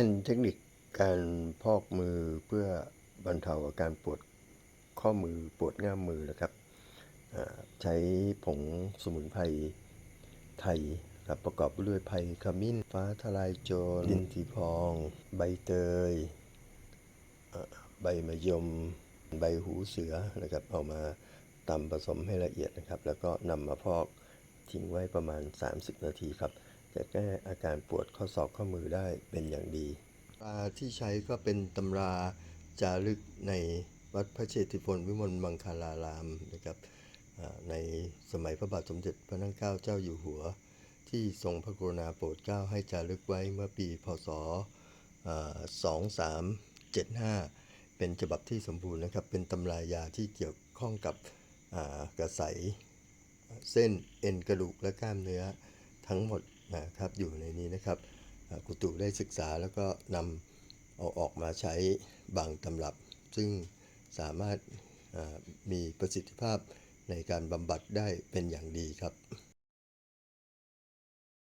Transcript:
เป็นเทคนิคการพอกมือเพื่อบรรเทาอาการปวดข้อมือปวดง่ามมือนะครับ ใช้ผงสมุนไพรไทยครับประกอบด้วยไผ่ขมิ้น ฟ้าทลายโจรดินสีพอง ใบเตย ใบมะยม ใบหูเสือนะครับ เอามาตำผสมให้ละเอียดนะครับ แล้วก็นำมาพอกทิ้งไว้ประมาณ 30 นาทีครับ จะแก้อาการปวดข้อศอกข้อมือได้เป็นอย่างดีตราที่ใช้ก็เป็นตำราจารึกในวัดพระเชตุพนวิมลมังคลารามนะครับในสมัยพระบาทสมเด็จพระนั่งเกล้าเจ้าอยู่หัว ที่ทรงพระกรุณาโปรดเกล้าให้จารึกไว้เมื่อปี พศอ่า2375 เป็นฉบับที่สมบูรณ์นะครับ เป็นตำรายาที่เกี่ยวข้องกับกระใส เส้นเอ็นกระดูกและกล้ามเนื้อทั้งหมด นะครับอยู่ในนี้นะครับกุตุได้ศึกษาแล้วก็นำเอาออกมาใช้บางตำรับ ซึ่งสามารถมีประสิทธิภาพในการบำบัดได้เป็นอย่างดีครับ